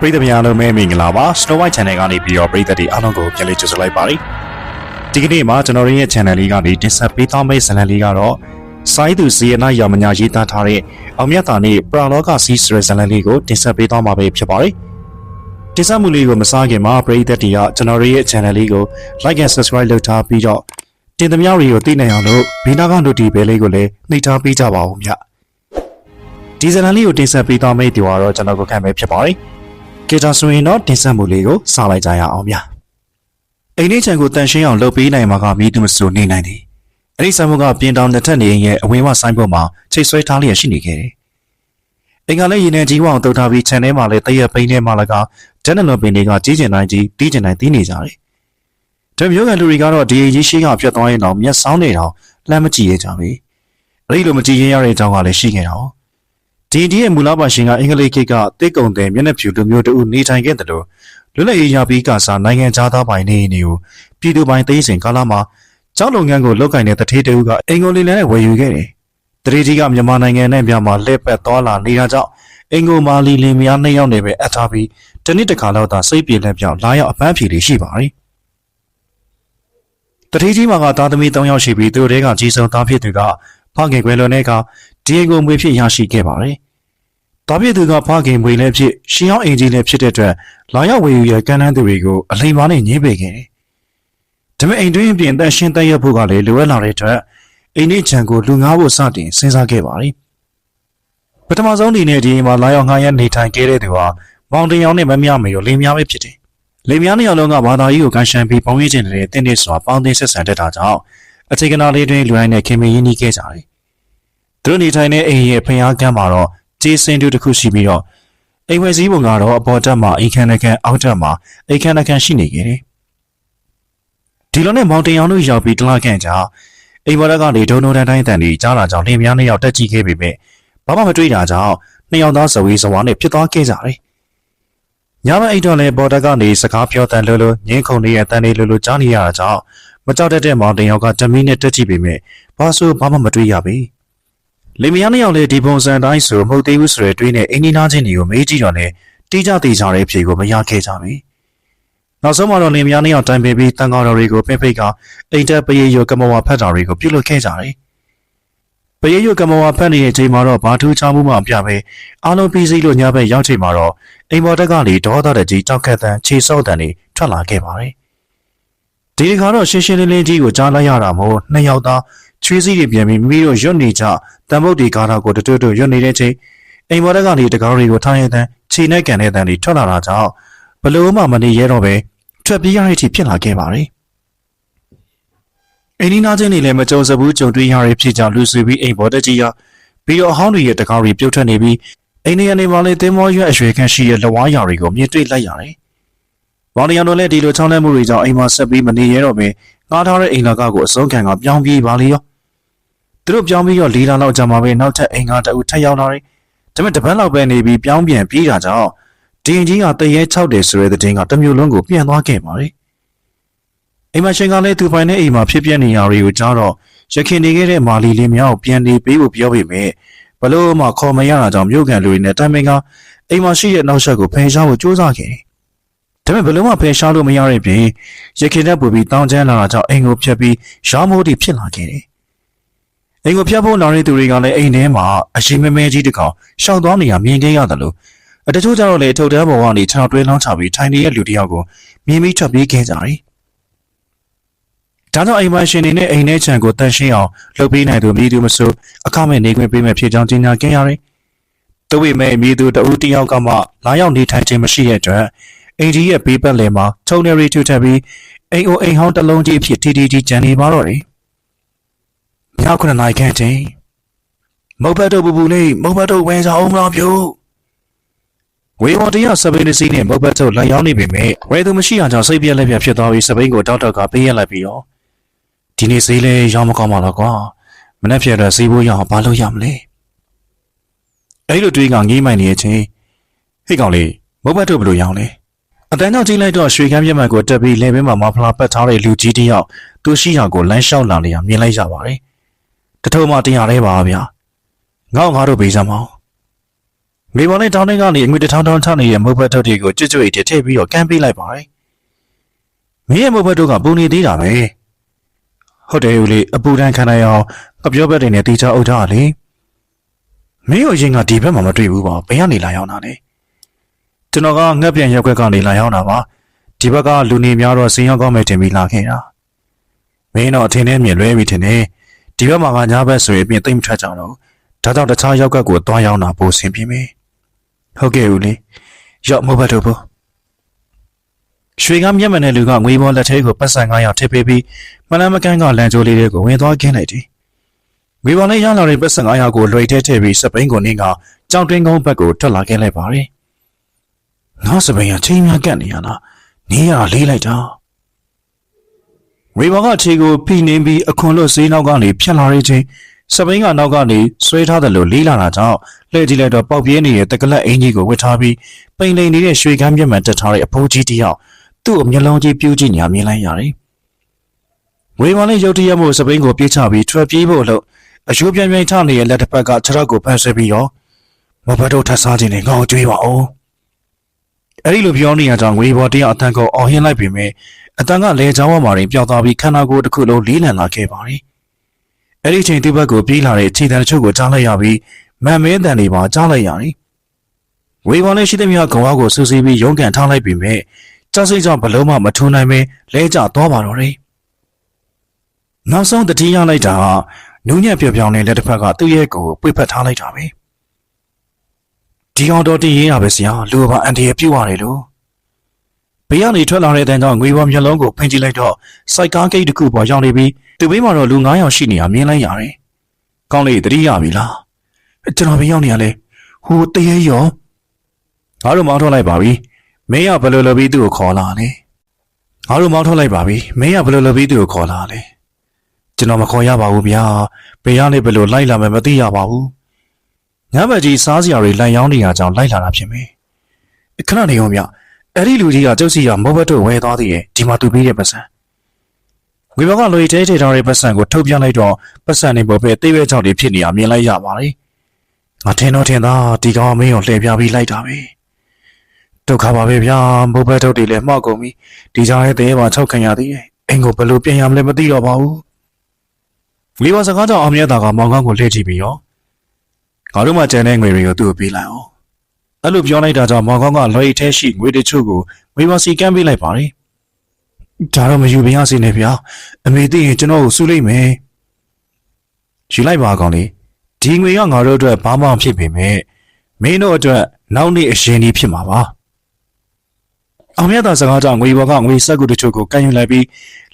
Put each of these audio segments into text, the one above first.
ပရိသတ်များလုံးပဲမင်္ဂလာပါ Snow White Channel ကနေပြီးတော့ပရိသတ်တွေအားလုံးကိုပြန်လည်ကြိုဆိုလိုက်ပါတယ်ဒီကနေ့မှာကျွန်တော်တို့ရဲ့ channel လေးကနေတင်ဆက်ပေးသွားမယ့်ဇာတ်လမ်းလေးကတော့စိုင်းသူစီယနာရောင်မညာရေးသားထားတဲ့အောင်မြတ်တာနဲ့ပရာလောကစီးစရဇာတ်လမ်းလေးကိုတင်ဆက်ပေးသွားမှာပဲဖြစ်ပါတယ်တင်ဆက်မှုလေးကိုမစားခင်မှာပရိသတ်တွေကကျွန်တော်တို့ရဲ့ channel လေးကို like and subscribe လုပ်ထားပြီးတော့တင်သမျှတွေကိုသိနိုင်အောင်လို့ဘေးနားက notification လေးကိုလည်းနှိပ်ထားပေးကြပါဦးမြတ်ဒီဇာတ်လမ်းလေးကိုတင်ဆက်ပေးသွားမယ့်ဒီကတော့ကျွန်တော်ကိုခံပဲဖြစ်ပါတယ် ကေတာဆိုရင်တော့တင်ဆက်မှုလေးကိုစလိုက်ကြရအောင်ဗျာအိမ်လေးချန်ကိုတန်ရှင်းအောင်လုပ်ပေးနိုင်မှာကမီးသူမစိုးနေနိုင်သည်အဲ့ဒီဆိုင်မှုကပြင်တောင်တစ်ထက်နေရဲ့အဝင်းဝဆိုင်ပေါ်မှာချိတ်ဆွဲထားလျက်ရှိနေခဲ့တယ်အိမ်ကလည်းရင်းနေကြီးဝအောင်တုတ်ထားပြီးခြံထဲမှာလည်းတရက်ပိန်းထဲမှာလည်းကဒက်နလော်ပင်တွေကကြီးကျင်တိုင်းကြီးတီးကျင်တိုင်းတီးနေကြတယ်တမျိုးကန်လူတွေကတော့ဒီအကြီးရှိကဖြတ်သွားရင်တော့မျက်စောင်းနေတော့လှမ်းမကြည့်ရကြဘူးအဲ့ဒီလိုမကြည့်ရင်ရတဲ့အကြောင်းကလည်းရှိခဲ့တာ哦 ဒီဒီရဲ့မူလပါရှင်ကအင်္ဂလိပ်ခေတ်ကတိတ်ကုံတဲ့မျက်နှာဖြူလူမျိုးတို့နေထိုင်ခဲ့တယ်လို့လွတ်လပ်ရေးရပြီးကစားနိုင်ငံခြားသားပိုင်နေနေကိုပြည်သူပိုင်သိမ်းစဉ်ကာလမှာကျောင်းလုပ်ငန်းကိုလုပ်ကင်တဲ့တထေးတူကအင်္ဂလိပ်လည်းဝယ်ယူခဲ့တယ်။တထေးကြီးကမြန်မာနိုင်ငံနဲ့မြန်မာလှည့်ပတ်သွားလာနေတာကြောင့်အင်္ဂိုမာလီလင်မယားနှစ်ယောက်နေပဲအထားပြီးတနစ်တစ်ခါတော့သာစိတ်ပြေလက်ပြောင်းလာရောက်အပန်းဖြေလေးရှိပါရီ။တထေးကြီးမှာကသားသမီး၃ယောက်ရှိပြီးသူတို့တွေကကြီးစုံသားဖြစ်သူကဖခင်ခွဲလွန်တဲ့က ဒီအင်္ဂိုမွေဖြစ်ရရှိခဲ့ပါတယ်။တာပြည့်သူကဖခင်မွေလည်းဖြစ်ရှင်းအောင်အင်ဂျင်လည်းဖြစ်တဲ့အတွက်လာရောက်ဝေယူရကမ်းတန်းသူတွေကိုအလိမ်မာနဲ့ညှိပေခဲ့တယ်။ဒါပေမဲ့အိမ်တွင်းအပြင်တန်ရှင်းတက်ရဖို့ကလည်းလိုအပ်လာတဲ့အတွက်အိမ်နေချံကိုလူငားဖို့စတင်စဉ်းစားခဲ့ပါသည်။ပထမဆုံးအနေနဲ့ဒီအိမ်မှာလာရောက်ငှားရမ်းနေထိုင်ခဲ့တဲ့သူဟာမောင်တင်ရောင်နဲ့မမြမေရောလင်းများပဲဖြစ်တယ်။လင်းများနှစ်ယောက်လုံးကဘာသာရေးကိုကန်ရှန်ပြီးပေါင်းရင်းကျင်တဲ့တင်းတင်းစွာပေါင်းတင်ဆက်ဆံတတ်တာကြောင့်အခြေကနာလေးတွင်လူတိုင်းနဲ့ခင်မင်းရင်းနှီးခဲ့ကြတယ်။ သူတို့နေထိုင်တဲ့အိမ်ရဲ့ဖျားကမ်းမှာတော့ကျေးစင်တူတစ်ခုရှိပြီးတော့အိမ်ဝယ်စည်းပုံကတော့အပေါ်တက်မှာအိမ်ခန်းတစ်ခန်းအောက်တက်မှာအိမ်ခန်းတစ်ခန်းရှိနေခဲ့တယ်။ဒီလိုနဲ့မောင်တင်အောင်တို့ရောက်ပြီးတလားခန့်ကြာအိမ်ပေါ်တက်ကနေဒုံဒုံတန်းတိုင်းတန်ကြီးကြားလာကြောင်းလင်မယားနှစ်ယောက်တက်ကြည့်ခဲ့ပေမဲ့ဘာမှမတွေ့တာကြောင့်နှစ်ယောက်သားဇဝေးဇဝါနဲ့ဖြစ်သွားခဲ့ကြတယ်။ညမအိမ်တော်လည်းပေါ်တက်ကနေစကားပြောတန်လို့လို့ငင်းခုန်နေတဲ့တန်လေးလို့လို့ကြားနေရတာကြောင့်မကြောက်တတ်တဲ့မောင်တင်ရောက်ကတမီးနဲ့တက်ကြည့်ပေမဲ့ဘာဆိုဘာမှမတွေ့ရပေ။ လေမယားနှစ်ယောက်လည်းဒီပုံစံတိုင်းဆိုမဟုတ်သေးဘူးဆိုတဲ့တွေးနဲ့အင်းနီနာချင်းတွေကိုမေးကြည့်တော့လည်းတိကျသေးကြတဲ့အဖြေကိုမရခဲ့ကြဘူး။နောက်ဆုံးမှာတော့လေမယားနှစ်ယောက်တိုင်ပင်ပြီးတန်ကောတော်တွေကိုဖိဖိတ်ကအိမ်တက်ပရိယုကမဝဖတ်တာတွေကိုပြုလုပ်ခဲ့ကြတယ်။ပရိယုကမဝဖတ်နေတဲ့အချိန်မှာတော့ဘာထူးခြားမှုမှမပြပဲအားလုံးပြီးစီးလို့ညဘက်ရောက်ချိန်မှာတော့အိမ်ပေါ်တက်ကနေဒေါသတကြီးတောက်ခတ်တန်းခြေစော့တန်းတွေထွက်လာခဲ့ပါတယ်။ဒီတစ်ခါတော့ရှင်းရှင်းလင်းလင်းကြီးကိုကြားလိုက်ရတာမို့နှစ်ယောက်သား ချွေးစည်းတွေပြန်ပြီးမိမိတို့ရွတ်နေကြတံပုတ်ဒီကားတာကိုတွတ်တွတ်ရွတ်နေတဲ့ချိန်အိမ်ပေါ်တက်ကနေတကောင်းတွေကိုထားရတဲ့ခြေနဲ့ကန်တဲ့တန်းတွေထွက်လာတာကြောင့်ဘလို့မှမနေရတော့ပဲထွက်ပြေးရတဲ့အထိဖြစ်လာခဲ့ပါတယ်။အိမ်နီးနားချင်းတွေလည်းမကြုံစဘူးကြုံတွေ့ရတဲ့ဖြစ်ကြောင့်လူဆွေပြီးအိမ်ပေါ်တက်ကြီးရပြီးတော့အဟောင်းတွေရဲ့တကောင်းတွေပြုတ်ထွက်နေပြီးအိမ်နေရနေမှာလည်းတင်းမောရွက်အရွယ်ခန့်ရှိတဲ့လဝါးရာတွေကိုမြင်တွေ့လိုက်ရတယ်။ဘောင်တရံတို့လည်းဒီလိုချောင်းလဲမှုတွေကြောင့်အိမ်မှာဆက်ပြီးမနေရတော့ပဲငားထားတဲ့အိမ်လာကကိုအစုံခံကပြောင်းပြေးပါလေရော။ သူတို့ပြောင်းပြီးတော့လေးလာလောက်ကြာမှာပဲနောက်ထပ်အိမ်ကတအုပ်ထပ်ရောက်လာတယ်။ဒါပေမဲ့တပတ်လောက်ပဲနေပြီးပြောင်းပြန်ပြေးတာကြောင့်ဒင်ကြီးကတရေ6တယ်ဆိုတဲ့တဲ့င်းကတမျိုးလုံးကိုပြန်သွားခဲ့ပါလေ။အိမ်မရှင်ကလည်းသူပိုင်တဲ့အိမ်မှာဖြစ်ပျက်နေရတွေကိုကြားတော့ရခင်နေခဲ့တဲ့မာလီလေးများကိုပြန်နေပေးဖို့ပြောပေမဲ့ဘလို့မှခေါ်မရတာကြောင့်မြို့ကန်လူတွေနဲ့တိုင်ပင်ကအိမ်မှာရှိတဲ့နောက်ဆက်ကိုဖယ်ရှားဖို့ကြိုးစားခဲ့တယ်။ဒါပေမဲ့ဘလို့မှဖယ်ရှားလို့မရတဲ့ပြင်ရခင်နဲ့ပူပြီးတောင်းကျမ်းလာတာကြောင့်အိမ်ကိုဖျက်ပြီးရောင်းမိုးတိဖြစ်လာခဲ့တယ်။ အိမ်ကိုဖျက်ဖို့လာတဲ့သူတွေကလည်းအိမ်ထဲမှာအရှိမဲမဲကြီးတစ်ကောင်ရှောင်သွားနေရမြင်ခဲ့ရတယ်လို့အတချို့ကျတော့လေထုတ်တန်းပေါ်ကနေခြေထောက်တွဲလောင်းချပြီးထိုင်နေတဲ့လူတစ်ယောက်ကိုမြင်ပြီးထွက်ပြေးခဲ့ကြတယ်။ဒါကြောင့်အိမ်မရှင်တွေနဲ့အိမ်ထဲခြံကိုတန်ရှင်းအောင်လှုပ်ပေးနိုင်သူမိသူမဆိုအခမဲ့နေခွင့်ပေးမဲ့ဖြစ်ကြောင်းကြေညာခဲ့ရတယ်။သို့ပေမဲ့မိသူတဦးတစ်ယောက်ကမှလာရောက်နေထိုင်ခြင်းမရှိတဲ့အတွက်အင်ကြီးရဲ့ဘေးပတ်လည်မှာထုံနေရီထူထပ်ပြီးအိမ်အိုအိမ်ဟောင်းတစ်လုံးကြီးအဖြစ်တီတီကြီးကျန်နေပါတော့တယ်။ ညခုနှစ်နာရီခန့်ချိန်မုတ်ဘတ်တို့ပူပူလေးမုတ်ဘတ်တို့ဝဲစားအောင်မလားပြို့ဝေဝတရစပိန်စီနဲ့မုတ်ဘတ်တို့လိုက်ရောက်နေပေမဲ့ဝဲသူမရှိအောင်ကြောင့်စိတ်ပြက်လက်ပြက်ဖြစ်သွားပြီးစပိန်ကိုတောက်တောက်ကပေးရလိုက်ပြီးတော့ဒီနေ့ဈေးလဲရောင်းမကောင်းပါတော့ကွာမနေ့ဖြစ်တော့ဈေးဖို့ရအောင်ဘာလို့ရမလဲအဲ့လိုတွေးကငေးမိုင်နေတဲ့အချိန်ဟိတ်ကောင်လေးမုတ်ဘတ်တို့ဘယ်လိုရောင်းလဲအတန်းကြောင့်ကြည့်လိုက်တော့ရွှေကမ်းပြတ်မှန်ကိုတက်ပြီးလေဘင်းမှာမဖလာပတ်ထားတဲ့လူကြီးတစ်ယောက်သူရှိရာကိုလမ်းလျှောက်လာနေရမြင်လိုက်ရပါတယ် တထုံမှတရားလဲပါဗျာငေါ့ငါတို့ပေးစမ်းမအောင်ငွေပေါ်နဲ့တောင်းတင်းကနေအငွေတစ်ထောင်ထောင်ချနေတဲ့မုတ်ဘတ်ထုတ်တွေကိုကြွကြွအိတ်ထည့်ပြီးတော့ကမ်းပေးလိုက်ပါတယ်မင်းရဲ့မုတ်ဘတ်တို့ကပုံနေသေးတာပဲဟုတ်တယ်ဦးလေးအပူတန်းခံနိုင်အောင်အပြောဘက်တွေနဲ့တေချာအုပ်ထားလေမင်းတို့ရင်ကဒီဘက်မှာမတွေ့ဘူးပါဘယ်ကနေလာရောက်တာလဲကျွန်တော်ကငှက်ပြန်ရက်ွက်ကနေလာရောက်တာပါဒီဘက်ကလူနေများတော့စင်ရောက်ကောင်းမယ်တင်ပြီးလာခဲ့တာမင်းတော့အထင်နဲ့မြင်လွဲပြီထင်တယ် ဒီဘက်မှာကညာဘက်ဆိုရင်ပြင်သိမ့်မထွက်ကြတော့ဒါကြောင့်တခြားရောက်ကကိုသွားရောက်တာပိုဆင်ပြေမယ်ဟုတ်ကဲ့ဦးလေးရောက်မဟုတ်ပါတော့ဘူးရွှေကမျက်မှန်တဲ့လူကငွေဘောလက်ထဲကိုပတ်စံ900ထည့်ပေးပြီးမလန်းမကန်းကလန်ကြိုးလေးတွေကိုဝင်သွားခင်းလိုက်တယ်ငွေဘောနဲ့ရလာတဲ့ပတ်စံ900ကိုလွှဲထဲထည့်ပြီးစပိန်ကိုနင်းကကြောင်တွင်းကုန်းဘက်ကိုထွက်လာခဲ့လိုက်ပါတယ်ငါစပိန်ကချိန်များကတ်နေရလားနေရလေးလိုက်တာ ငွေဘောကခြေကိုဖိနှင်းပြီးအခွန်လွတ်ဈေးနောက်ကနေဖြတ်လာတဲ့ချိန်စပိန်ကနောက်ကနေဆွဲထားတယ်လို့လေးလာတာကြောင့်လှည့်ကြည့်လိုက်တော့ပေါက်ပြင်းနေတဲ့တက်ကလက်အင်ကြီးကိုဝတ်ထားပြီးပိန်လိန်နေတဲ့ရွှေကမ်းမျက်မှန်တက်ထားတဲ့အဖိုးကြီးတစ်ယောက်သူ့အမျက်လုံးကြီးပြူးကြည့်ညာမြင်လိုက်ရတယ်။ဝေမလေးရုတ်တရက်မို့စပိန်ကိုပြေးချပြီးထွက်ပြေးဖို့လို့အယိုးပြင်းပြင်းထနေတဲ့လက်တစ်ဖက်ကခြေထောက်ကိုဖမ်းဆွဲပြီးရောမဘတ်တို့ထပ်စားခြင်းနဲ့ငေါ့ကြွေးပါအောင်။ အဲ့ဒီလိုပြောနေရကြောင်းငွေဘော်တရားအတန်ကိုအော်ဟင်းလိုက်ပြီမဲ့အတန်ကလေချောင်းဝမှာရင်ပျောက်သွားပြီးခန္ဓာကိုယ်တစ်ခုလုံးလေးလံလာခဲ့ပါတယ်။အဲ့ဒီချိန်သူ့ဘက်ကိုပြေးလာတဲ့ခြေတံတစ်ချို့ကိုကြားလိုက်ရပြီးမန်မင်းတန်တွေပါကြားလိုက်ရတယ်။ဝေဘော်လေးရှိသမျှကောင်ဝါကိုစူးစီးပြီးရုန်းကန်ထားလိုက်ပြီမဲ့ကြောက်စိတ်ကြောင့်ဘလုံးမမထုံနိုင်ပဲလဲကျသွားပါတော့တယ်။နောက်ဆုံးတတိယလိုက်တာကနူးညံ့ပြောင်ပြောင်နဲ့လက်တစ်ဖက်ကသူ့ရဲ့ကိုယ်ပွေဖက်ထားလိုက်တာပဲ။ ဒီအောင်တော်တည်ရေးရပဲဆရာလူပါအန်တီရပြုတ်ရတယ်လို့ဘေးကနေထွက်လာတဲ့အတန်းကြောင့်ငွေပေါ်မျက်လုံးကိုဖင်ကြည့်လိုက်တော့စိုက်ကားဂိတ်တစ်ခုပေါ်ရောက်နေပြီးသူဘေးမှာတော့လူ9ယောက်ရှိနေတာမြင်လိုက်ရတယ်။ကောင်းလေတတိယပြီလား။ကျွန်တော်ဘေးရောက်နေရလဲဟိုတရေရောငါတို့မောင်းထုတ်လိုက်ပါပြီ။မင်းကဘယ်လိုလုပ်ပြီးသူ့ကိုခေါ်လာလဲ။ငါတို့မောင်းထုတ်လိုက်ပါပြီ။မင်းကဘယ်လိုလုပ်ပြီးသူ့ကိုခေါ်လာလဲ။ကျွန်တော်မခေါ်ရပါဘူးဗျာ။ဘေးကနေဘယ်လိုလိုက်လာမယ်မသိရပါဘူး။ ညဘက်ကြီးစားစရာတွေလန်ရောင်းနေရကြောင်းလိုက်လာတာဖြစ်မယ်။ခဏနေအောင်ဗျ။အဲ့ဒီလူကြီးကကျုပ်စီကမောဘတ်တို့ဝဲသွားသေးရဲ့ဒီမှာသူပေးတဲ့ပတ်စံငွေဘကလွေတဲထေထားတဲ့ပတ်စံကိုထုတ်ပြလိုက်တော့ပတ်စံနေပေါ်ပဲတိတ်ဝဲကြောက်တွေဖြစ်နေတာမြင်လိုက်ရပါတယ်ငါထင်တော့ထင်သားဒီကောင်မင်းကိုလှည့်ပြပြီးလိုက်တာပဲဒုက္ခပါပဲဗျာမောဘတ်တို့တွေလည်းမှောက်ကုန်ပြီဒီကြားရဲ့တဲမှာ၆ခံရသေးရဲ့အိမ်ကိုဘယ်လိုပြန်ရမလဲမသိတော့ပါဘူးငွေဘစကားကြောင့်အောင်မြတ်တာကမောင်ကောင်းကိုလှည့်ကြည့်ပြီးရော ငါတို့မှကြံတဲ့ငွေတွေကိုသူ့ကိုပေးလိုက်အောင်အဲ့လိုပြောလိုက်တာကြောင့်မောင်ကောင်းကလွှဲထဲရှိငွေတချို့ကိုငွေပါစီကမ်းပေးလိုက်ပါတယ်။ဒါတော့မယူပါရစေနဲ့ဗျာ။အမေသိရင်ကျွန်တော်ကိုစူးလိုက်မယ်။ယူလိုက်ပါကောင်လေ။ဒီငွေကငါတို့အတွက်ဘာမှဖြစ်ပေမဲ့မင်းတို့အတွက်နောက်နေ့အရင်ကြီးဖြစ်မှာပါ။အောင်မြတ်သာစကားကြောင့်ငွေဘောကငွေဆက်ကူတချို့ကိုကန်ယူလိုက်ပြီး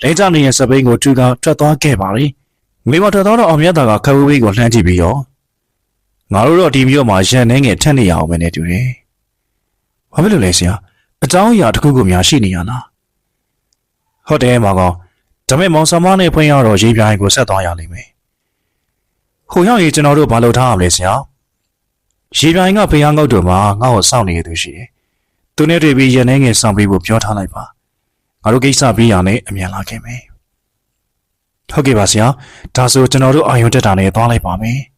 လဲကျနေတဲ့စပိန်ကိုထူကထွက်သွားခဲ့ပါလေ။ငွေဘောထွက်သွားတော့အောင်မြတ်သာကခဝေးဝေးကိုလှမ်းကြည့်ပြီးရော ငါတို့တော့ဒီမြို့မှာရန်နေငယ်ထက်နေရအောင်ပဲနဲ့တူတယ်။ဘာဖြစ်လို့လဲဆရာ။အကြောင်းအရာတစ်ခုခုများရှိနေရလား။ဟုတ်တယ်မောင်ကောင်။ဒါပေမဲ့မောင်ဆာမနဲ့ဖွင့်ရတော့ရေးပြိုင်ကိုဆက်သွားရလိမ့်မယ်။ဟိုရောက်ရင်ကျွန်တော်တို့ဘာလုပ်ထားရမလဲဆရာ။ရေးပြိုင်ကဖေးဟောင်းငုတ်တို့မှာငါ့ကိုစောင့်နေရသူရှိတယ်။သူနဲ့တွေ့ပြီးရန်နေငယ်ဆောင်ပေးဖို့ပြောထားလိုက်ပါ။ငါတို့ကိစ္စပြီးရနဲ့အမြန်လာခဲ့မယ်။ဟုတ်ကဲ့ပါဆရာ။ဒါဆိုကျွန်တော်တို့အာယုံတက်တာနဲ့သွားလိုက်ပါမယ်။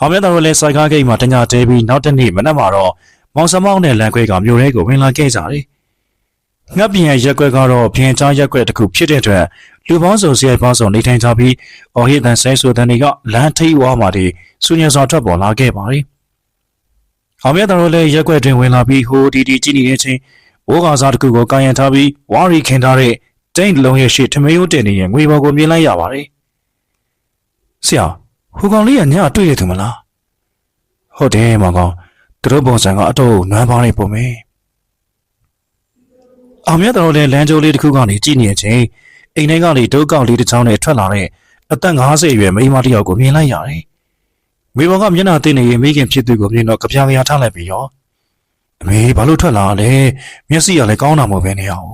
အောင်မြတ်တော်လည်းစိုက်ကားဂိတ်မှာတညတဲပြီးနောက်တစ်နေ့မနက်မှာတော့မောင်စမောင်းနဲ့လန်ခွဲကမြို့ထဲကိုဝင်လာခဲ့ကြတယ်။ငှက်ပြင်ရဲ့ရက်ွက်ကတော့ပြင်ချားရက်ွက်တစ်ခုဖြစ်တဲ့အတွက်လူပေါင်းစုံစီရိုက်ပေါင်းစုံနေထိုင်ကြပြီးအော်ဟစ်တန်ဆဲဆိုတဲ့နေကလမ်းထိပ်ဝါမှာတွေစူညံစွာထွက်ပေါ်လာခဲ့ပါတယ်။အောင်မြတ်တော်လည်းရက်ွက်တွင်ဝင်လာပြီးဟိုဒီဒီကြည့်နေတဲ့အချိန်ဘိုးကစားတစ်ခုကိုကာယံထားပြီးဝါရီခင်ထားတဲ့တိတ်လုံးရဲ့ရှေ့ထမင်းရိုးတင်နေတဲ့ငွေဘော်ကိုမြင်လိုက်ရပါတယ်။ဆရာ ဟိုကောင်လေးကညတွေ့ရသူမလားဟုတ်တယ်မောင်ကောင်သူတို့ပုံစံကအတော့နွမ်းပါနေပုံပဲအောင်မြတ်တော်လည်းလမ်းကြိုးလေးတစ်ခုကနေကြည့်နေချိန်အိမ်ထဲကနေဒုတ်ကောက်လေးတစ်ချောင်းနဲ့ထွက်လာတဲ့အသက်50အရွယ်မိန်းမတစ်ယောက်ကိုမြင်လိုက်ရတယ်မိဘကမျက်နှာသိနေရင်မိခင်ဖြစ်သူကိုမြင်တော့ကြပြားကြထားလိုက်ပြီးရောအမေဘာလို့ထွက်လာလဲမျက်စိကလည်းကောင်းတာမဟုတ်ပဲနေအောင်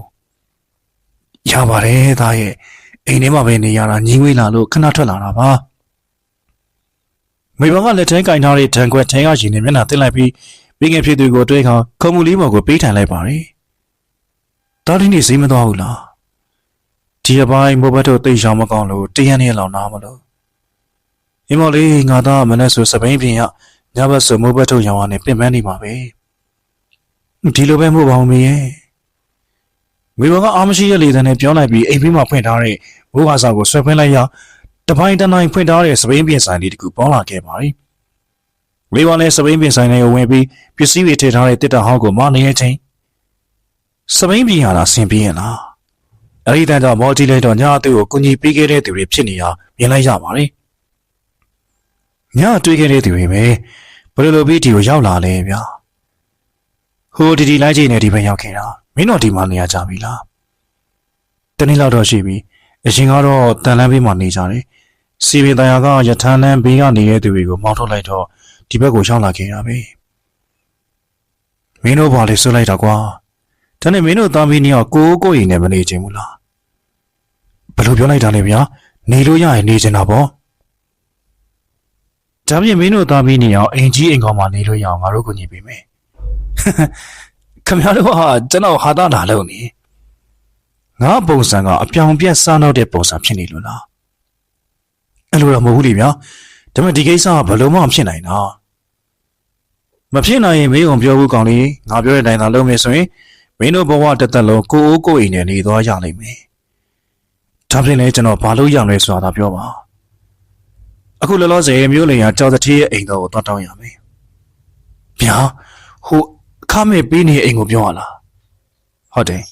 ရပါတယ်သားရဲ့အိမ်ထဲမှာပဲနေရတာညီငွေလာလို့ခဏထွက်လာတာပါ မိဘကလက်ထဲကင်ထားတဲ့ဒဏ်ခွက်ထဲကရင်နဲ့မျက်နှာတင်လိုက်ပြီးမိခင်ဖြစ်သူကိုတွေးခေါခုံမူလေးမော်ကိုပေးထိုင်လိုက်ပါတယ်။တားတင်းနေစိမ့်မသွားဘူးလား။ဒီအပိုင်းမိုးဘတ်တို့တိတ်ရောင်မကောင်းလို့တရန်နေလောက်နားမလို့။အင်းမလေးငါသားမနဲ့ဆိုစပိန်ပြင်ရညဘက်ဆိုမိုးဘက်ထုတ်ရောင်ရနဲ့ပြင်ပန်းနေမှာပဲဒီလိုပဲမို့ပါဦးမင်းရဲ့ငွေဘောကအာမရှိရဲ့လေတန်းနဲ့ပြောလိုက်ပြီးအိမ်ပြီးမှဖွင့်ထားတဲ့ဘိုးဟာစာကိုဆွဲဖွင့်လိုက်ရ တပိုင်းတနိုင်ဖွင့်ထားတဲ့စပိန်ပြင်ဆိုင်လေးတကူပေါလာခဲ့ပါရီငွေဘောလည်းစပိန်ပြင်ဆိုင်လေးကိုဝင်ပြီးပစ္စည်းတွေထည့်ထားတဲ့တစ်တဟောင်းကိုမနေရဲ့ချင်းစပိန်ပြင်ရတာဆင်ပြေးရလားအဲ့ဒီတန်းတော့မော်တီလိုက်တော့ညာသူ့ကိုကူညီပေးခဲ့တဲ့သူတွေဖြစ်နေရမြင်လိုက်ရပါရီညတွေ့ခဲ့တဲ့သူတွေပဲဘယ်လိုလိုပြီးဒီကိုရောက်လာလဲဗျာဟိုဒီဒီလိုက်ချိန်နဲ့ဒီဘက်ရောက်ခဲ့တာမင်းတို့ဒီမှာနေရကြပြီလားတနေ့လောက်တော့ရှိပြီအရင်ကတော့တန်လန်းဘေးမှာနေကြတယ် စီပင်တရာကရထန်းလန်းဘေးကနေတဲ့သူတွေကိုမောင်းထုတ်လိုက်တော့ဒီဘက်ကိုရောက်လာခဲ့တာပဲမင်းတို့ဘာလဲဆွလိုက်တာကွာဒါနဲ့မင်းတို့သားမီးနှစ်ယောက်ကိုကိုရင်နဲ့မနေချင်ဘူးလားဘယ်လိုပြောလိုက်တာလဲဗျာနေလို့ရရင်နေချင်တာပေါ့ဒါပြင်မင်းတို့သားမီးနှစ်ယောက်အိမ်ကြီးအိမ်ကောင်မှာနေလို့ရအောင်ငါတို့ကိုညီပေးမယ်ခင်ဗျားတို့ဟာကျွန်တော်ဟာတာလာလို့နေငါပုံစံကအပြောင်ပြက်စားနောက်တဲ့ပုံစံဖြစ်နေလို့လား အဲ့လိုတော့မဟုတ်ဘူးလေဗျာဒါပေမဲ့ဒီကိစ္စကဘယ်လိုမှမဖြစ်နိုင်တာမဖြစ်နိုင်ရင်မင်းုံပြောဘူးကောင်လေးငါပြောတဲ့အတိုင်းသာလုပ်မယ်ဆိုရင်မင်းတို့ဘဝတစ်သက်လုံးကိုအိုးကိုအိမ်နဲ့နေသွားရလိမ့်မယ်ဒါပြင်လည်းကျွန်တော်ဘာလို့ရမလဲဆိုတာသာပြောပါအခုလောလောဆယ်မျိုးလိန်ကကြောက်တဲ့ရဲ့အိမ်တော်ကိုတွားတောင်းရမယ်ဗျာဟိုအခမဲ့ပေးနေအိမ်ကိုပြောရလားဟုတ်တယ်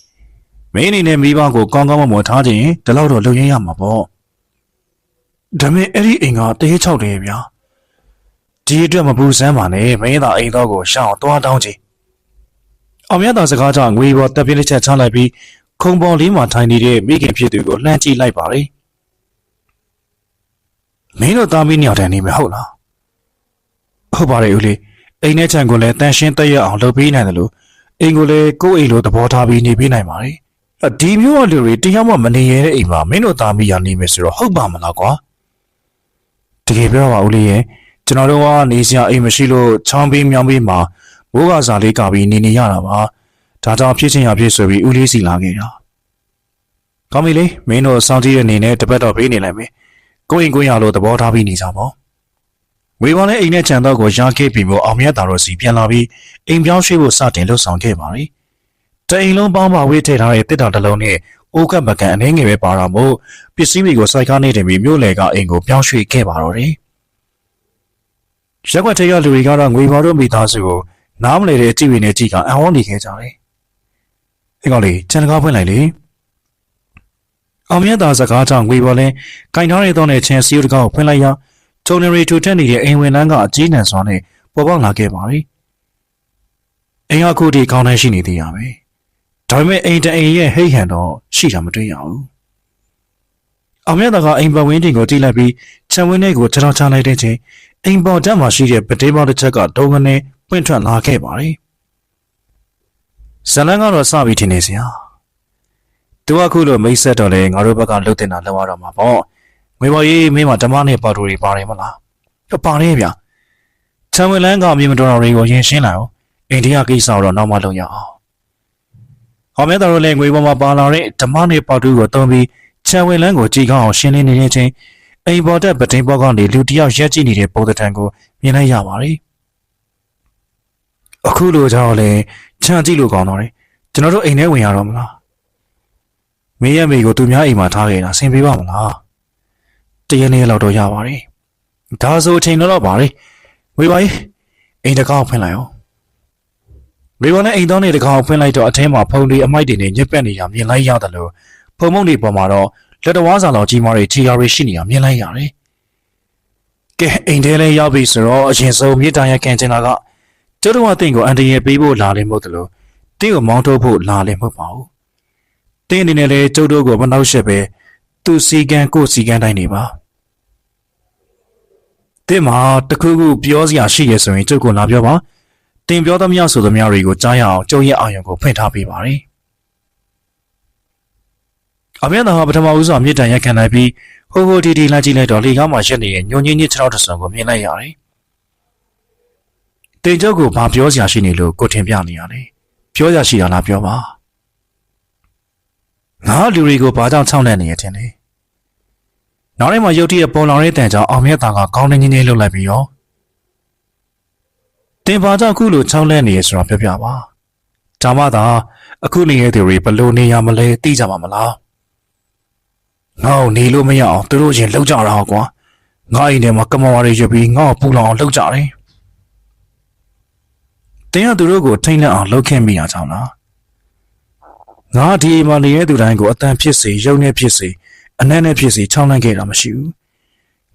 မင်းအနေနဲ့မိဘကိုကောင်းကောင်းမွန်မွန်ထားခြင်းဒီလောက်တော့လုပ်ရင်းရမှာပေါ့ ဒါပေမဲ့အဲ့ဒီအိမ်ကတရေချောက်တယ်ဗျာဒီအတွက်မပူစမ်းပါနဲ့မင်းသာအိမ်တော်ကိုရှောင်းသွားတောင်းချင်အောင်မြတ်သာစကားကြောင့်ငွေပေါ်တက်ပြင်းတစ်ချက်ချလိုက်ပြီးခုံပေါ်လေးမှာထိုင်နေတဲ့မိခင်ဖြစ်သူကိုလှမ်းကြည့်လိုက်ပါလေမင်းတို့သားမီးညောင်တယ်နေမဟုတ်လားဟုတ်ပါတယ်ဦးလေးအိမ်နဲ့ခြံကိုလည်းတန်ရှင်းတက်ရအောင်လုပ်ပေးနိုင်တယ်လို့အိမ်ကိုလည်းကိုယ့်အိမ်လိုသဘောထားပြီးနေပေးနိုင်ပါတယ်ဒီမျိုးအလူတွေတရားမှမနေရတဲ့အိမ်မှာမင်းတို့သားမီးရနေမယ်ဆိုတော့ဟုတ်ပါမလားကွာ တကယ်ပြောပါဦးလေးရဲ့ကျွန်တော်တို့ကနေစရာအိမ်မရှိလို့ချောင်းပေးမြောင်းပေးမှာမိုးကစားလေးကပြီးနေနေရတာပါဒါကြောင့်ဖြစ်ချင်းရဖြစ်ဆိုပြီးဦးလေးစီလာခဲ့တာကောင်းပြီလေမင်းတို့စောင့်ကြည့်တဲ့အနေနဲ့တပတ်တော့ပေးနေလိုက်မယ်ကိုရင်ကိုရလို့သဘောထားပြီးနေကြပါဝေဘော်နဲ့အိမ်နဲ့ခြံတော့ကိုရာခဲ့ပြီးမို့အောင်မြတ်တာတော့စီပြန်လာပြီးအိမ်ပြောင်းရွှေ့ဖို့စတင်လှုပ်ဆောင်ခဲ့ပါရီ တအိမ်လုံးပေါင်းပါဝေးထည့်ထားတဲ့တစ်တာတစ်လုံးနဲ့အိုးကပ်ပကံအနှင်းငယ်ပဲပါတာမို့ပစ္စည်းတွေကိုစိုက်ကားနေတယ်ပြီးမြို့လေကအိမ်ကိုပြောင်းရွှေ့ခဲ့ပါတော့တယ်ရက်ွက်ထရလူတွေကတော့ငွေဘော်တို့မိသားစုကိုနားမလဲတဲ့အကြည့်ဝင်နဲ့ကြည့်ကအံ့ဩနေခဲ့ကြတယ်။ဒီကောင်လေးခြံကားဖွင့်လိုက်လေ။အောင်မြတ်သာစကားကြောင့်ငွေဘော်လဲကင်ထားရတော့တဲ့ခြံစီးတကားကိုဖွင့်လိုက်ရထုံနေရီထူထက်နေတဲ့အိမ်ဝင်လန်းကအကြီးနံစွာနဲ့ပေါ်ပေါက်လာခဲ့ပါပြီ။အိမ်ကခုထိကောင်းတန်းရှိနေသေးရပဲ။ ဒါပေမဲ့အိမ်တအိမ်ရဲ့ဟိတ်ဟန်တော့ရှိတာမတွေ့ရဘူး။အောင်မြတ်သာကအိမ်ပဝင်းတင်ကိုတိလိုက်ပြီးခြံဝင်းထဲကိုခြေထောက်ချလိုက်တဲ့ချိန်အိမ်ပေါ်တက်မှာရှိတဲ့ပတေးပေါတစ်ချက်ကဒုံကနေပွင့်ထွက်လာခဲ့ပါရီဇလန်ကတော့စပြီးထင်နေစရာသူကခုလိုမိတ်ဆက်တော့လေငါတို့ဘက်ကလှုပ်တင်တာလောက်ရတော့မှာပေါ့ငွေပေါ်ရေးမင်းမဓမ္မနဲ့ပါတူတွေပါတယ်မလားပါတယ်ဗျချမ်းဝင်လန်းကအမြင်မတော်တော်တွေကိုရင်ရှင်းလိုက်အောင်အိန္ဒိယကိစ္စတော့နောက်မှလုပ်ရအောင် ဟောမဲတော်လည်းငွေပေါ်မှာပါလာတဲ့ဓမ္မနဲ့ပါတူကိုတုံးပြီးချမ်းဝင်လန်းကိုကြည်ကောင်းအောင်ရှင်းလင်းနေတဲ့ချင်းအိမ်ပေါ်တက်ပတိန်ပေါ်ကနေလူတယောက်ရက်ကြည့်နေတဲ့ပုံသဏ္ဍာန်ကိုမြင်လိုက်ရပါတယ်အခုလိုကြောင့်လည်းချမ်းကြည့်လို့ကောင်းတော့တယ်ကျွန်တော်တို့အိမ်ထဲဝင်ရတော့မလားမင်းရဲ့မိကိုသူများအိမ်မှာထားခဲ့တာဆင်ပြေပါမလားတရနေ့လောက်တော့ရပါတယ်ဒါဆိုအချိန်တော့ပါလေဝေးပါရေးအိမ်တကောက်ဖွင့်လိုက်အောင် ဝေးပါနဲ့အိမ်တော်နေတကောက်ဖွင့်လိုက်တော့အထဲမှာဖုန်တွေအမိုက်တွေနဲ့ညက်ပက်နေတာမြင်လိုက်ရတယ်လို့ဖုံမုံတွေပေါ်မှာတော့လက်တော်ဝါးစာလောက်ကြီးမားတွေခြေရာတွေရှိနေတာမြင်လိုက်ရတယ်ကဲအိမ်ထဲလဲရောက်ပြီဆိုတော့အရင်ဆုံးမြေတားရကန်ချင်တာကကျုပ်တို့ကတင့်ကိုအန်တရယ်ပေးဖို့လာလည်းမဟုတ်တယ်လို့တင့်ကိုမောင်းထုတ်ဖို့လာလည်းမဟုတ်ပါဘူးတင်းအနေနဲ့လည်းကျုပ်တို့ကိုမနှောက်ရှက်ပဲသူစီကံကိုစီကံတိုင်းနေပါတင်းမှာတခုခုပြောစရာရှိရဆိုရင်ကျုပ်ကိုလာပြောပါ တင်ပြောသမျှဆိုသမျှတွေကိုကြားရအောင်ကျုပ်ရဲ့အာရုံကိုဖွင့်ထားပေးပါရယ်အမေသာပထမဦးစွာမြေတံရက်ခံလိုက်ပြီးဟိုဟိုတီတီလာကြည့်လိုက်တော့လေကားမှာရက်နေတဲ့ညွန်ညင်းညစ်ခြေထောက်တစ်စုံကိုမြင်လိုက်ရတယ်တင်ကျုပ်ကိုဘာပြောစရာရှိနေလို့ကိုထင်ပြနေရလဲပြောစရာရှိတာလားပြောပါငါလူတွေကိုဘာကြောင့်ခြောက်လန့်နေရထင်လဲနောက်တိုင်းမှာရုတ်တရက်ပေါ်လောင်တဲ့တန်ကြောင့်အောင်မြတ်သားကကောင်းနေငင်းငင်းလှုပ်လိုက်ပြီးရော တင်ပါကြောင့်အခုလိုချောင်းလဲနေရဆိုတာပြောပြပါဒါမှသာအခုနေရတဲ့တွေဘလို့နေရမလဲသိကြမှာမလားငါ့ကိုနေလို့မရအောင်သူတို့ချင်းလောက်ကြတာကွာငါအိမ်ထဲမှာကမဝါရီရွပြီးငါ့ကိုပူလောင်အောင်လောက်ကြတယ်တင်ကသူတို့ကိုထိမ့်လက်အောင်လှုပ်ခင်မိရကြောင်းလားငါဒီအိမ်မှာနေတဲ့သူတိုင်းကိုအတန်ဖြစ်စေရုံနဲ့ဖြစ်စေအနက်နဲ့ဖြစ်စေချောင်းလန့်ခဲ့တာမရှိဘူး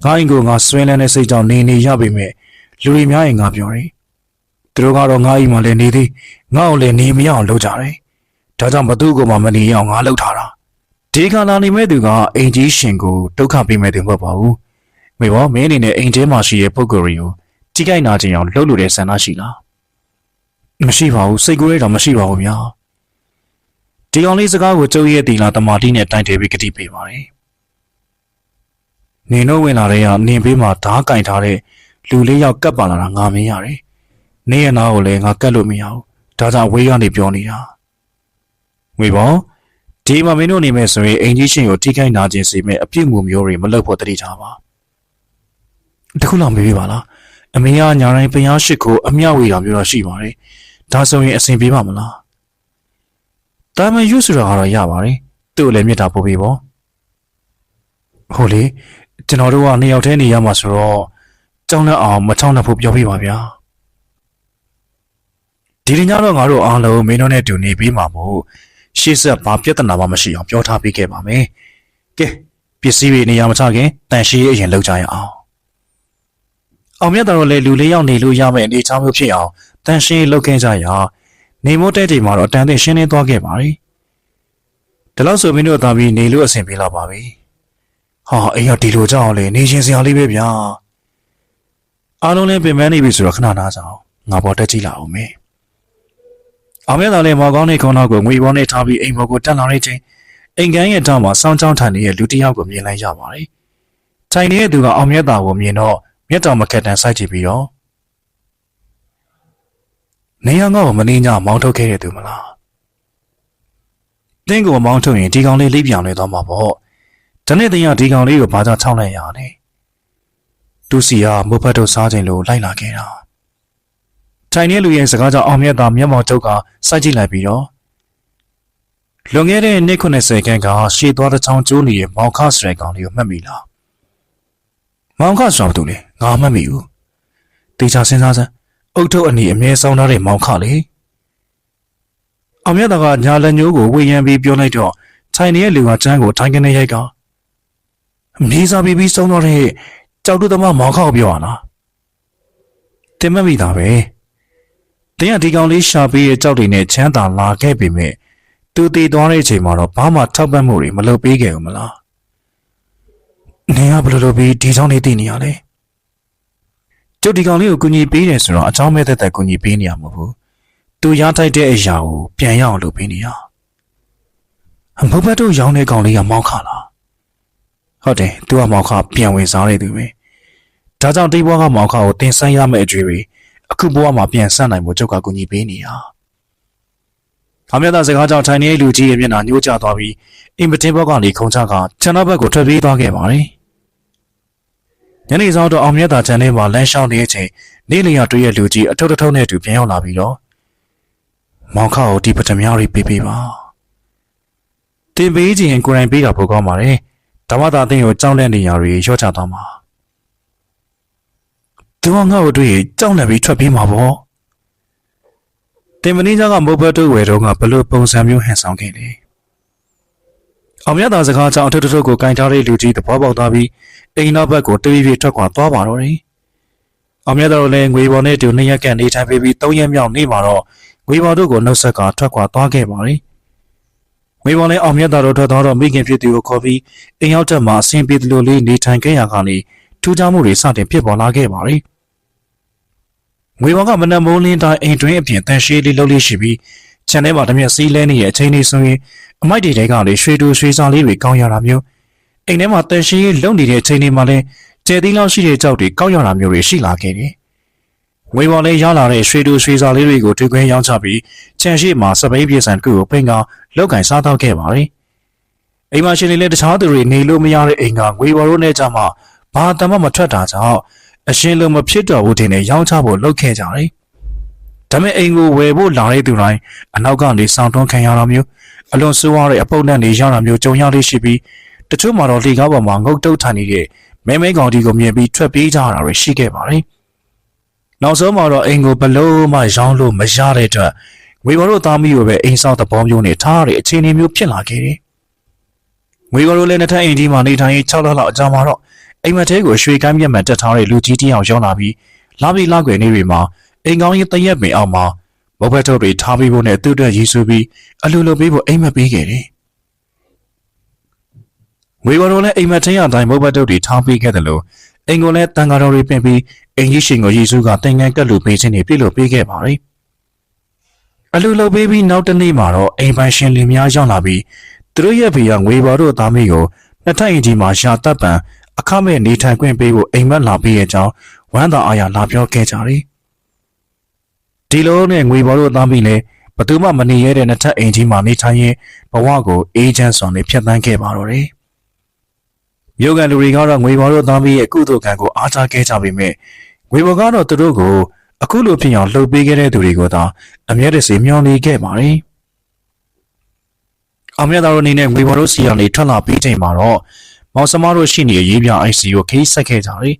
ငါအိမ်ကိုငါဆွဲလန်းတဲ့စိတ်ကြောင့်နေနေရပေမဲ့လူတွေများရင်ငါပြောတယ် သူတို့ကတော့ငါအိမ်မှာလည်းနေသေးငါ့ကိုလည်းနေမရအောင်လုပ်ကြတယ်ဒါကြောင့်ဘသူ့ကိုမှမနေရအောင်ငါလုပ်ထားတာဒီကလာနေမဲ့သူကအိမ်ကြီးရှင်ကိုဒုက္ခပေးမဲ့သူမဟုတ်ပါဘူးမေဘောမင်းအနေနဲ့အိမ်ထဲမှာရှိတဲ့ပုဂ္ဂိုလ်တွေကိုထိခိုက်နာကျင်အောင်လုပ်လို့တဲ့ဆန္ဒရှိလားမရှိပါဘူးစိတ်ကူးရတော့မရှိပါဘူးဗျာဒီကောင်လေးစကားကိုကျုပ်ရဲ့တီလာတမာတိနဲ့တိုင်တယ်ပြီးကတိပေးပါတယ်နင်တို့ဝင်လာတဲ့ကနင်ဘေးမှာဓားကင်ထားတဲ့လူလေးယောက်ကပ်ပါလာတာငါမင်းရတယ် နေရနာကိုလည်းငါကတ်လို့မရဘူးဒါကြောင့်ဝေးကနေပြောနေတာငွေပေါဒီမှာမင်းတို့နေမဲ့ဆိုရင်အင်ကြီးရှင်ကိုထိခိုက်နာခြင်းစေမဲ့အပြစ်မှုမျိုးတွေမလုပ်ဖို့တတိထားပါတခုလောက်မေးပြပါလားအမေကညာတိုင်းပညာရှိကိုအမျှဝေတာမျိုးတော့ရှိပါတယ်ဒါဆိုရင်အဆင်ပြေပါမလားတာမန်ယူဆိုတာကတော့ရပါတယ်သူ့ကိုလည်းမြတ်တာပို့ပေးပေါ့ဟုတ်လေကျွန်တော်တို့ကနှစ်ယောက်တည်းနေရမှာဆိုတော့ကြောင်းလက်အောင်မချောင်းလက်ဖို့ပြောပြပါဗျာ ဒီညတော့ငါတို့အားလုံးမင်းတို့နဲ့တူနေပြီးမှာမို့ရှေ့ဆက်ဘာပြဿနာမှမရှိအောင်ပြောထားပေးခဲ့ပါမယ်ကဲပစ္စည်းတွေနေရာမချခင်တန်ရှင်းအရင်လောက်ကြရအောင်အောင်မြတ်တော်လည်းလူလေးယောက်နေလို့ရမယ့်အနေအထားမျိုးဖြစ်အောင်တန်ရှင်းလောက်ခဲ့ကြရနေမိုးတဲ့တီမှာတော့အတန်တင်ရှင်းနေသွားခဲ့ပါပြီဒီလောက်ဆိုမင်းတို့သာပြီးနေလို့အဆင်ပြေလာပါပြီဟာအိမ်ကဒီလိုကြောက်အောင်လေနေချင်းစရာလေးပဲဗျာအားလုံးလည်းပြင်ပန်းနေပြီဆိုတော့ခဏနားကြအောင်ငါပေါ်တက်ကြည့်လာအောင်မေ အောင်မြတ်တော်လည်းမော်ကောင်းနေခေါင်းနောက်ကိုငွေဘောနဲ့ထားပြီးအိမ်ဘောကိုတက်လာတဲ့ချိန်အိမ်ကန်းရဲ့တောင်မှာစောင်းချောင်းထိုင်နေတဲ့လူတစ်ယောက်ကိုမြင်လိုက်ရပါတယ်ထိုင်နေတဲ့သူကအောင်မြတ်တော်ကိုမြင်တော့မျက်တော်မကက်တန်စိုက်ကြည့်ပြီးတော့နေရငါ့ကိုမနေညမောင်းထုတ်ခဲ့တဲ့သူမလားတင်းကိုမောင်းထုတ်ရင်ဒီကောင်လေးလိပ်ပြောင်နေသွားမှာပေါ့ဒီနေ့တင်ရဒီကောင်လေးကိုဘာကြောင့်ခြောက်လိုက်ရလဲသူစီကမုတ်ဖတ်တို့စားခြင်းလို့လိုက်လာခဲ့တာ ထိုင်နေလူရဲ့စကားကြောင့်အောင်မြတ်သာမျက်မှောက်ထုတ်ကစိုက်ကြည့်လိုက်ပြီးတော့လွန်ခဲ့တဲ့နှစ်90ခန့်ကရှေ့သွားတဲ့ချောင်းကျိုးနေတဲ့မောင်ခဆရဲကောင်လေးကိုမှတ်မိလားမောင်ခဆိုတော့သူလေငါမှတ်မိဘူးတေချာစဉ်းစားစမ်းအုတ်ထုတ်အနီအမြဲဆောင်ထားတဲ့မောင်ခလေအောင်မြတ်သာကညာလက်ညိုးကိုဝေယံပြီးပြောလိုက်တော့ထိုင်နေတဲ့လူကကျန်းကိုထိုင်ကနေရိုက်ကမေးစားပြီးပြီးဆုံးတော့တဲ့ကြောက်တူသမားမောင်ခကိုပြောရလားတင်မမိတာပဲ တင်းကဒီကောင်လေးရှာပြီးတဲ့ကြောက်တွေနဲ့ချမ်းသာလာခဲ့ပေမဲ့သူတည်သွားတဲ့အချိန်မှာတော့ဘာမှထောက်ပံ့မှုတွေမလုပ်ပေးခဲ့ဘူးမလား။နင်ကဘယ်လိုလုပ်ပြီးဒီကြောင့်နေတည်နေရလဲ။ကျုပ်ဒီကောင်လေးကိုကူညီပေးတယ်ဆိုတော့အချောင်းမဲ့သက်သက်ကူညီပေးနေရမှာမဟုတ်ဘူး။သူရထိုက်တဲ့အရာကိုပြန်ရအောင်လုပ်ပေးနေရ။အမုတ်ဘတ်တို့ရောင်းတဲ့ကောင်လေးကမောက်ခလား။ဟုတ်တယ်သူကမောက်ခပြန်ဝင်စားနေသူပဲ။ဒါကြောင့်တိတ်ဘွားကမောင်ခါကိုတင်ဆိုင်ရမယ့်အကြွေတွေ အခုဘဝမှာပြန်ဆက်နိုင်ဖို့ကျုပ်ကကူညီပေးနေတာ။အမြတ်သားစကားကြောင့်ထိုင်နေတဲ့လူကြီးရဲ့မျက်နှာညှိုးကျသွားပြီးအိမ်မတင်ဘက်ကနေခုံချကခြံနောက်ဘက်ကိုထွက်ပြေးသွားခဲ့ပါတယ်။ညနေဆောင်တော့အောင်မြတ်သားခြံထဲမှာလမ်းလျှောက်နေတဲ့အချိန်နေလျာတွေ့ရဲ့လူကြီးအထုပ်ထုပ်နဲ့အတူပြန်ရောက်လာပြီးတော့မောင်ခါကိုဒီပထမရီပေးပေးပါ။တင်ပေးခြင်းကိုယ်တိုင်ပေးတာပိုကောင်းပါတယ်။ဓမ္မသာအသင်းကိုကြောင်းတဲ့နေရာတွေရော့ချသွားမှာ။ သူကငါ့ကိုတွေ့ကြောက်နေပြီးထွက်ပြေးမှာပေါ့တင်မင်းသားကမိုးဘတ်တို့ဝယ်တော့ကဘလို့ပုံစံမျိုးဟန်ဆောင်ခဲ့လေအောင်မြတ်သာစကားကြောင့်အထုပ်ထုပ်ကိုကင်ထားတဲ့လူကြီးသဘောပေါက်သွားပြီးအိမ်နောက်ဘက်ကိုတပြေးပြေးထွက်ခွာသွားပါတော့တယ်အောင်မြတ်တော်လည်းငွေပေါ်နဲ့တူနှစ်ရက်ကန်နေထိုင်ပြီးပြီး၃ရက်မြောက်နေ့မှာတော့ငွေပေါ်တို့ကိုနှုတ်ဆက်ကထွက်ခွာသွားခဲ့ပါတယ်ငွေပေါ်လည်းအောင်မြတ်တော်တို့ထွက်သွားတော့မိခင်ဖြစ်သူကိုခေါ်ပြီးအိမ်ရောက်တဲ့မှာအဆင်ပြေသလိုလေးနေထိုင်ခဲ့ရကနေထူးခြားမှုတွေစတင်ဖြစ်ပေါ်လာခဲ့ပါတယ် ငွေဘောင်ကမနက်မိုးလင်းတိုင်းအိမ်တွင်းအပြင်တန်ရှည်လေးလှုပ်လေးရှိပြီးခြံထဲမှာတမျက်စီးလဲနေတဲ့အချိန်လေးဆိုရင်အမိုက်တွေတဲကလေရွှေတူရွှေစားလေးတွေကောင်းရတာမျိုးအိမ်ထဲမှာတန်ရှည်လုံနေတဲ့အချိန်လေးမှာလည်းကျဲသီးလောက်ရှိတဲ့ကြောက်တွေကောက်ရတာမျိုးတွေရှိလာခဲ့တယ်။ငွေဘောင်လေးရလာတဲ့ရွှေတူရွှေစားလေးတွေကိုထွေခွင်းရောင်းချပြီးခြံရှိမှာစပိန်ပြေဆန်တစ်ခုကိုပိန်ကလောက်ကင်စားတော့ခဲ့ပါတယ်။အိမ်မှာရှင်လေးလည်းတခြားသူတွေနေလို့မရတဲ့အိမ်ကငွေဘော်တို့နဲ့ကြမှာဘာတမမထွက်တာကြောင့် အရှင်လိုမဖြစ်တော့ဘူးတင်နဲ့ရောင်းချဖို့လုပ်ခဲ့ကြတယ်ဒါပေမဲ့အိမ်ကိုဝယ်ဖို့လာတဲ့သူတိုင်းအနောက်ကနေစောင့်တွန်းခံရတာမျိုးအလွန်ဆိုးရတဲ့အပုပ်နဲ့နေရတာမျိုးကြုံရလေးရှိပြီးတချို့မှာတော့လေကားပေါ်မှာငုတ်တုတ်ထိုင်နေတဲ့မဲမဲကောင်ဒီကိုမြင်ပြီးထွက်ပြေးကြတာတွေရှိခဲ့ပါတယ်။နောက်ဆုံးမှာတော့အိမ်ကိုဘလို့မှရောင်းလို့မရတဲ့အတွက်ငွေဘော်တို့သားမီးကိုပဲအိမ်ဆောက်သဘောမျိုးနဲ့ထားရတဲ့အခြေအနေမျိုးဖြစ်လာခဲ့တယ်။ငွေဘော်တို့လည်းနှစ်ထပ်အိမ်ကြီးမှာနေထိုင်ရေး6လလောက်အကြာမှာတော့ အိမ်မက်ထဲကိုရွှေကမ်းမျက်မှန်တက်ထားတဲ့လူကြီးတစ်ယောက်ရောက်လာပြီးလာပြီးလာွယ်နေတွေမှာအိမ်ကောင်းရင်တရက်ပင်အောက်မှာမုတ်ဘက်ထုတ်တွေထားပြီးဖို့နဲ့သူ့အတွက်ရည်စူးပြီးအလိုလိုပေးဖို့အိမ်မက်ပေးခဲ့တယ်။ငွေဘော်တို့လည်းအိမ်မက်ထင်းရတိုင်းမုတ်ဘက်ထုတ်တွေထားပေးခဲ့တယ်လို့အိမ်ကိုလည်းတန်ဃာတော်တွေပြင်ပြီးအိမ်ကြီးရှင်ကိုရည်စူးကတင်ငန်းကက်လူပေးခြင်းတွေပြုလုပ်ပေးခဲ့ပါတယ်။အလိုလိုပေးပြီးနောက်တစ်နေ့မှာတော့အိမ်ပိုင်ရှင်လင်များရောက်လာပြီးသူတို့ရဲ့ဖေကငွေဘော်တို့သားမိကိုနှစ်ထပ်အင်ကြီးမှာရှာတပ်ပံ အခမဲ့နေထိုင်ခွင့်ပေးဖို့အိမ်မက်လာပေးရဲ့အကြောင်းဝမ်းသာအားရလာပြောခဲ့ကြတယ်။ဒီလိုနဲ့ငွေဘော်တို့သားမိလည်းဘသူမှမနေရတဲ့နှစ်ထပ်အိမ်ကြီးမှာနေထိုင်ရင်ဘဝကိုအေးချမ်းစွာနဲ့ဖြတ်သန်းခဲ့ပါတော့တယ်။မြို့ကန်လူတွေကတော့ငွေဘော်တို့သားမိရဲ့ကုသိုလ်ကံကိုအားထားခဲ့ကြပေမဲ့ငွေဘော်ကတော့သူတို့ကိုအခုလိုဖြစ်အောင်လှုပ်ပေးခဲ့တဲ့သူတွေကိုသာအမျက်တစေမျောနေခဲ့ပါတယ်။အမြတ်သားတို့အနေနဲ့ငွေဘော်တို့စီကနေထွက်လာပြီးချိန်မှာတော့ မောင်စမတို့ရှိနေတဲ့ရေးပြအိုက်စီကိုခေးဆက်ခဲ့ကြတယ်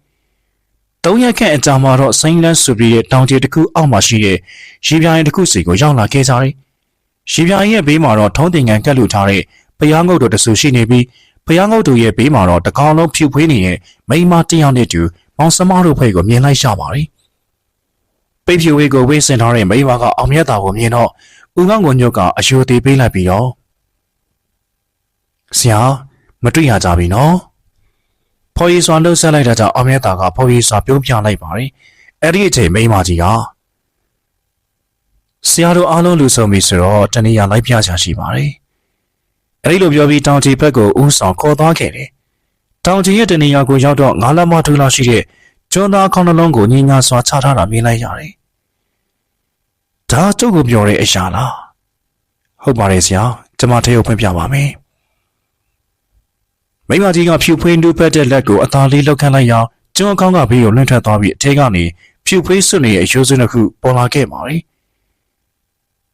။သုံးရက်ခန့်အကြာမှာတော့စိန်လန်းဆိုပြီးတဲ့တောင်ကျေတစ်ခုအောက်မှာရှိတဲ့ရေပြိုင်တစ်ခုစီကိုရောက်လာခဲ့ကြတယ်။ရေပြိုင်ရဲ့ဘေးမှာတော့ထုံးတင်ကန်ကတ်လူထားတဲ့ပျားငုတ်တို့တဆူရှိနေပြီးပျားငုတ်တို့ရဲ့ဘေးမှာတော့တကောင်လုံးဖြူဖွေးနေတဲ့မိန်းမတစ်ယောက်နဲ့တူမောင်စမတို့ဖိတ်ကိုမြင်လိုက်ရပါတယ်။ပိတ်ဖြူဝေးကိုဝေးစင်ထားတဲ့မိန်းမကအောင်မြတ်တာကိုမြင်တော့ဦးကောင်းကိုညွတ်ကအယိုသေးပေးလိုက်ပြီးတော့ဆရာ မတွေ့ရကြပြီနော်ဖော်ရီစွာလှုပ်ဆက်လိုက်တာကြောင့်အောင်မြတ်တာကဖော်ရီစွာပြုံးပြလိုက်ပါတယ်အဲ့ဒီအချိန်မိန်းမကြီးကဆရာတို့အားလုံးလူဆုံးပြီဆိုတော့တနေ့ရလိုက်ပြချာရှိပါတယ်အဲ့ဒီလိုပြောပြီးတောင်ကြီးဘက်ကိုဦးဆောင်ခေါ်သွားခဲ့တယ်တောင်ကြီးရဲ့တနေရာကိုရောက်တော့ငါးလက်မထူလောက်ရှိတဲ့ကျွန်းသားခေါင်းနှလုံးကိုညင်ညာစွာချထားတာမြင်လိုက်ရတယ်ဒါကျုပ်ကိုပြောတဲ့အရာလားဟုတ်ပါတယ်ဆရာကျွန်မထေကိုဖွင့်ပြပါမယ် မိမကြီးကဖြူဖွေးနူးဖက်တဲ့လက်ကိုအသာလေးလောက်ခန့်လိုက်ရာကျွန်းအကောင်းကဘေးကိုလွင့်ထွက်သွားပြီးအထဲကနေဖြူဖွေးစွနေရဲ့အယိုးစွန်းတစ်ခုပေါ်လာခဲ့ပါလေ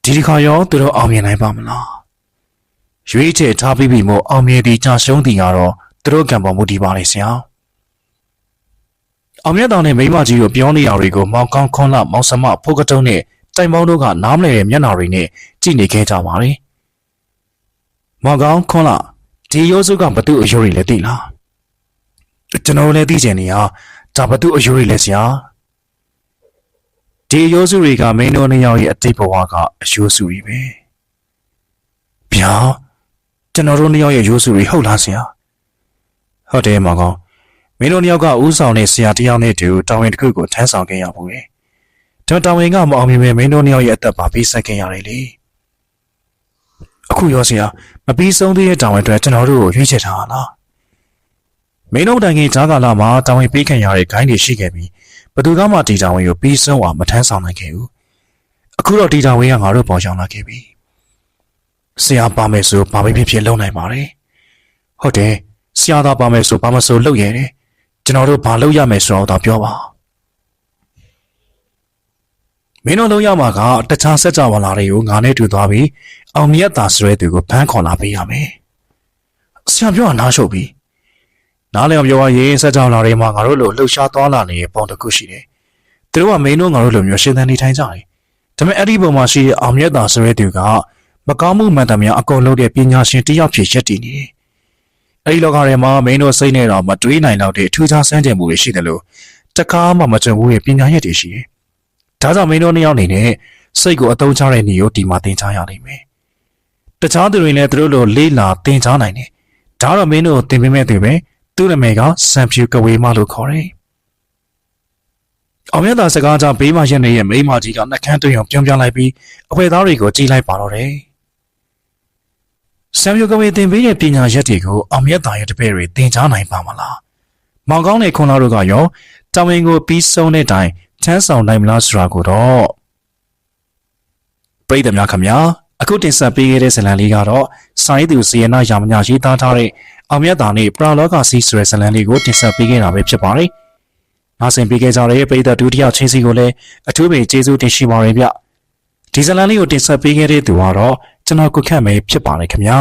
ဒီဒီခါရောသူတို့အောင်မြင်နိုင်ပါမလားရွေးချယ်ထားပြီးပြီမို့အောင်မြင်သည်ကြာရှုံးသည်ကတော့သူတို့ကံပေါ်မူတည်ပါလေဆရာအောင်မြတ်တော်နဲ့မိမကြီးကိုပြောနေရတွေကိုမောင်ကောင်းခွန်းလမောင်စမဖိုးကတုံးနဲ့တိုင်ပေါင်းတို့ကနားမလည်တဲ့မျက်နှာတွေနဲ့ကြည့်နေခဲ့ကြပါလေမောင်ကောင်းခွန်းလ ဒီရိုးစုကဘသူ့အယိုးတွေလဲသိလားကျွန်တော်လည်းသိချင်နေရဒါဘသူ့အယိုးတွေလဲဆရာဒီရိုးစုတွေကမင်းတို့နှစ်ယောက်ရဲ့အတိတ်ဘဝကအယိုးစုတွေပဲဗျာကျွန်တော်တို့နှစ်ယောက်ရဲ့ရိုးစုတွေဟုတ်လားဆရာဟုတ်တယ်မောင်ကောင်းမင်းတို့နှစ်ယောက်ကဥဆောင်တဲ့ဆရာတယောက်နဲ့တူတာဝန်တစ်ခုကိုထမ်းဆောင်ခဲ့ရဘူးလေဒါတာဝန်ကမအောင်မြင်ပဲမင်းတို့နှစ်ယောက်ရဲ့အသက်ပါပေးဆက်ခဲ့ရတယ်လေ အခုရောဆရာမပြီးဆုံးသေးတဲ့တာဝန်အတွက်ကျွန်တော်တို့ကိုရွေးချယ်ထားတာလားမင်းတို့တိုင်ခင်ဂျာကာလာမှာတာဝန်ပေးခံရတဲ့ဂိုင်းတွေရှိခဲ့ပြီးဘယ်သူကမှဒီတာဝန်ကိုပြီးဆုံးအောင်မထမ်းဆောင်နိုင်ခဲ့ဘူးအခုတော့ဒီတာဝန်ကငါတို့ပေါ်ရောက်လာခဲ့ပြီဆရာပါမယ်ဆိုဘာပဲဖြစ်ဖြစ်လုပ်နိုင်ပါတယ်ဟုတ်တယ်ဆရာသာပါမယ်ဆိုဘာမဆိုလုပ်ရတယ်ကျွန်တော်တို့ဘာလုပ်ရမယ်ဆိုတော့ပြောပါ မင်းတို့လုံးရမှာကတခြားစက်ကြဝဠာတွေကိုငါနဲ့တူသွားပြီးအောင်မြတ်သာဆိုတဲ့သူကိုဖမ်းခေါ်လာပေးရမယ်။ဆရာပြောတာနားရှုပ်ပြီ။နားလည်းပြောရရင်စက်ကြဝဠာတွေမှာငါတို့လိုလှုပ်ရှားသွားလာနေတဲ့ပုံတစ်ခုရှိတယ်။သူတို့ကမင်းတို့ငါတို့လိုမျိုးရှင်းသန်နေထိုင်ကြတယ်။ဒါပေမဲ့အဲ့ဒီပုံမှာရှိတဲ့အောင်မြတ်သာဆိုတဲ့သူကမကောင်းမှုမှန်သမျှအကုန်လုံးတဲ့ပညာရှင်တစ်ယောက်ဖြစ်ရက်တည်နေတယ်။အဲ့ဒီလောကထဲမှာမင်းတို့စိတ်နဲ့တော့မတွေးနိုင်တော့တဲ့အထူးခြားစမ်းကြံမှုတွေရှိတယ်လို့တကားမှမကြုံဘူးရဲ့ပညာရက်တွေရှိတယ်။ ဒါကြောင့်မင်းတို့နှစ်ယောက်အနေနဲ့စိတ်ကိုအသုံးချတဲ့နေကိုဒီမှာသင်ချရနိုင်မယ်။တခြားသူတွေလည်းသူတို့လိုလေးလာသင်ချနိုင်တယ်။ဒါတော့မင်းတို့သင်ပေးမဲ့သူပဲသူ့နာမည်ကစံဖြူကဝေးမလို့ခေါ်တယ်။အောင်မြတ်သာစကားကြောင့်ဘေးမှာရက်နေရဲ့မိမကြီးကနှကန်းတွေ့အောင်ပြုံးပြလိုက်ပြီးအဖွဲသားတွေကိုကြည်လိုက်ပါတော့တယ်။စံဖြူကဝေးသင်ပေးတဲ့ပညာရက်တွေကိုအောင်မြတ်သာရဲ့တပည့်တွေသင်ကြားနိုင်ပါမလား။မောင်ကောင်းတဲ့ခွန်လာတို့ကရောတောင်ဝင်ကိုပြီးဆုံးတဲ့တိုင် ချမ်းဆောင်နိုင်မလားဆိုတာကိုတော့ပြည်သူများခင်ဗျာအခုတင်ဆက်ပေးခဲ့တဲ့ဇာတ်လမ်းလေးကတော့စာရေးသူဇေယနာရာမညာရေးသားထားတဲ့အောင်မြတ်တာနဲ့ပရာလောကစီဆိုတဲ့ဇာတ်လမ်းလေးကိုတင်ဆက်ပေးခဲ့တာပဲဖြစ်ပါတယ်။နားဆင်ပေးခဲ့ကြတဲ့ပြည်သူဒုတိယချင်းစီကိုလည်းအထူးပဲကျေးဇူးတင်ရှိပါရစေဗျဒီဇလန်လေးကိုတင်ဆက်ပေးခဲ့တဲ့သူကတော့ကျွန်တော်ကုခတ်မဲဖြစ်ပါတယ်ခင်ဗျာ